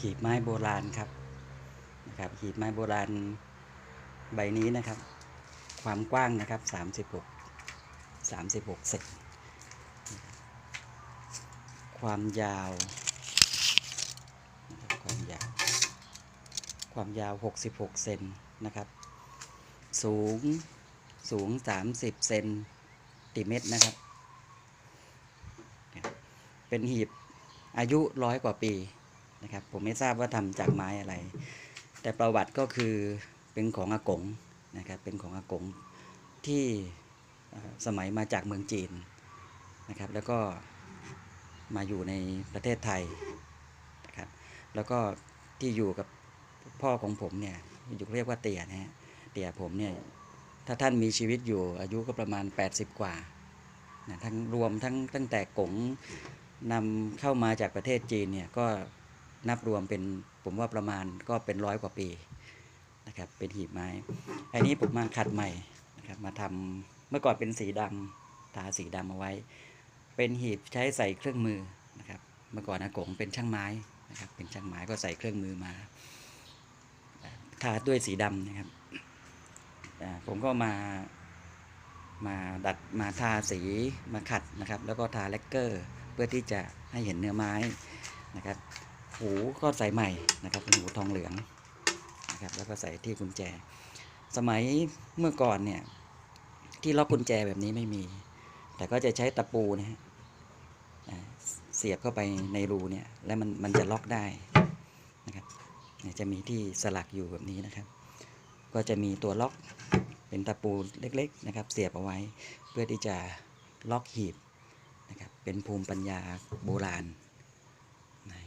หีบไม้โบราณครับนะครับหีบไม้โบราณใบนี้นะครับ ความกว้างนะครับ 36 36เซนความยาวครับความยาว ความยาว 66 เซนนะครับ สูง สูง 30 เซนติเมตรนะครับ เป็นหีบอายุร้อยกว่าปี นะครับ ผมไม่ทราบว่าทำจากไม้อะไร แต่ประวัติก็คือเป็นของอากงนะครับ เป็นของอากงที่สมัยมาจากเมืองจีนนะครับ แล้วก็มาอยู่ในประเทศไทยนะครับ แล้วก็ที่อยู่กับพ่อของผมเนี่ยอยู่เรียกว่าเตี่ยนะฮะ เตี่ยผมเนี่ยถ้าท่านมีชีวิตอยู่อายุก็ประมาณ 80 กว่านะทั้งรวมทั้งตั้งแต่กงนำเข้ามาจากประเทศจีนเนี่ยก็ นับรวมเป็นผมว่าประมาณก็เป็นร้อยกว่าปีนะครับเป็นหีบไม้ อันนี้ผมมาขัดใหม่นะครับมาทำเมื่อก่อนเป็นสีดำทาสีดำเอาไว้ เป็นหีบใช้ใส่เครื่องมือนะครับเมื่อก่อนอากงเป็นช่างไม้นะครับเป็นช่างไม้ก็ใส่เครื่องมือมาทาด้วยสีดำนะครับผมก็มามาดัดมาทาสีมาขัดนะครับ แล้วก็ทาแลกเกอร์ เพื่อที่จะให้เห็นเนื้อไม้นะครับ หูก็ใส่ใหม่นะครับเป็นหูทองเหลืองนะครับแล้วก็ใส่ที่กุญแจ สมัยเมื่อก่อนเนี่ยที่ล็อกกุญแจแบบนี้ไม่มี แต่ก็จะใช้ตะปูนะฮะเสียบเข้าไปในรูเนี่ยแล้วมันมันจะล็อกได้นะครับจะมีที่สลักอยู่แบบนี้นะครับ ก็จะมีตัวล็อกเป็นตะปูเล็กๆนะครับ เสียบเอาไว้เพื่อที่จะล็อกหีบนะครับเป็นภูมิปัญญาโบราณ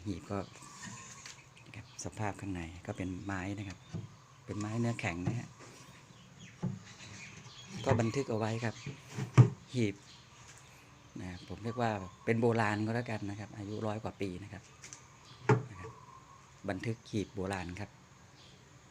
หีบก็สภาพข้างในก็เป็นไม้นะครับ เป็นไม้เนื้อแข็งนะฮะก็บันทึกเอาไว้ครับ หีบนะผมเรียกว่าเป็นโบราณก็แล้วกันนะครับ อายุร้อยกว่าปีนะครับ บันทึกหีบโบราณครับ